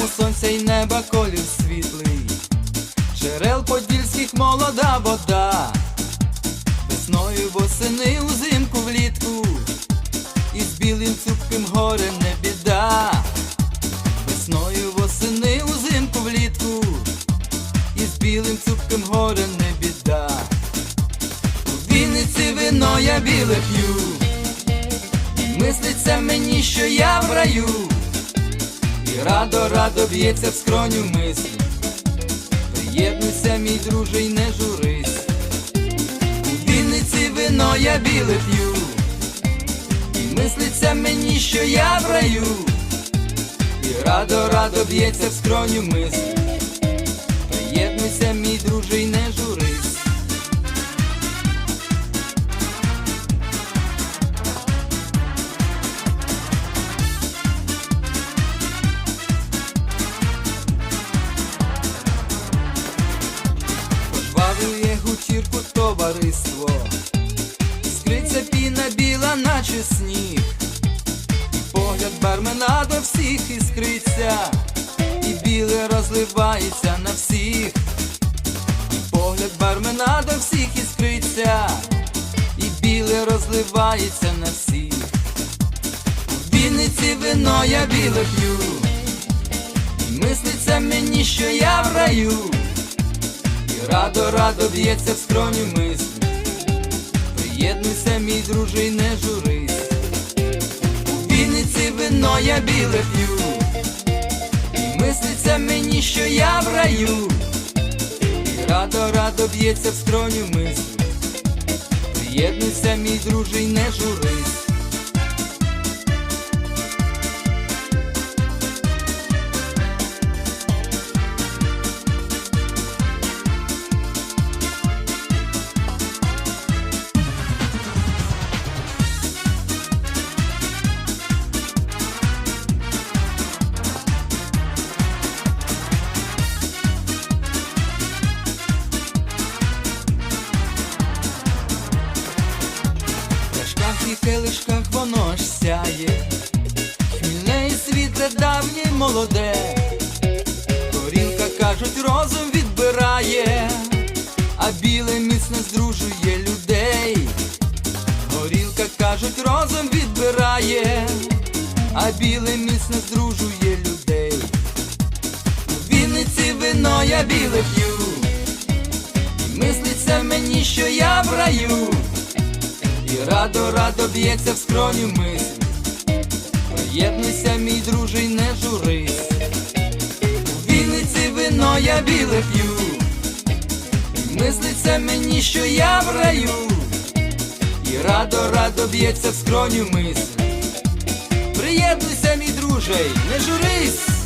Ясному сонця й неба колір світлий, Джерел подільських молода вода, весною восени узимку влітку, і з білим цупким горем не біда, весною восени узимку влітку, і з білим цупким горем не біда. У Вінниці вино я біле п'ю, мислиться мені, що я в раю. Радо, радо б'ється в скроню мислі. Приєднуйся, мій друже, й не журись. У Вінниці вино я біле п'ю. І мислиться мені, що я в раю. І радо, радо б'ється в скроню мислі. Приєднуйся, мій друже, й не журись. Товариство, Скриться піна біла, наче сніг, і погляд бармена до всіх іскриться, і біле розливається на всіх, і погляд бармена до всіх іскриться, і біле розливається на всіх. В Вінниці вино я біле п'ю, і мислиться мені, що я в раю. Радо, радо б'ється в скроні мислі. Приєднуйся, мій друже, й не журись. У Вінниці вино я біле п'ю. І мислиться мені, що я в раю. Радо, радо б'ється в скроню мислі. Приєднуйся, мій друже, й не журись. І келишках воно ж сяє, хмільне і світле давнє й молоде, горілка, кажуть, розум відбирає, а біле міцно здружує людей. Горілка, кажуть, розум відбирає, а біле міцно здружує людей. У Вінниці вино я біле п'ю, і мислиться мені, що я в раю. І радо, радо б'ється в скроню мисль. Приєднуйся, мій друже, й не журись. У Вінниці вино я біле п'ю. І мислиться мені, що я в раю. І радо, радо б'ється в скроню мисль. Приєднуйся, мій друже, не журись.